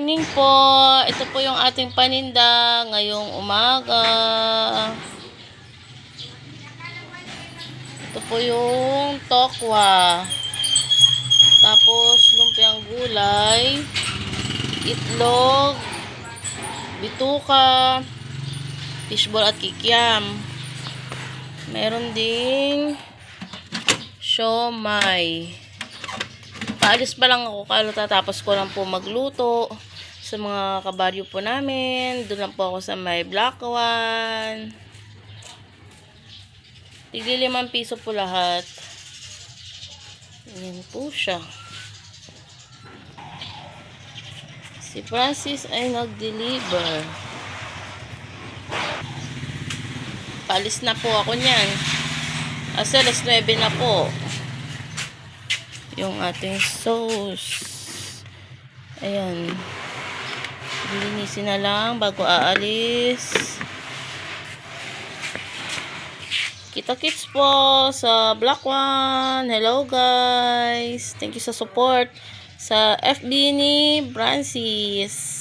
morning po. Ito po yung ating paninda ngayong umaga. Ito po yung tokwa. Tapos lumpiang gulay, itlog, bituka, fishball at kikiam. Meron ding siomay. Paalis pa lang ako kalo tatapos ko lang po magluto sa mga kabaryo po namin. Doon lang po ako sa may Black One. Tigli limang piso po lahat. Ayan po siya. Si Francis ay nag-deliver. Paalis na po ako niyan. Asa alas 9 na po yung ating sauce. Ayan. Linisin na lang bago aalis. Kita kits po sa Black One. Hello guys. Thank you sa support sa FB ni Francis.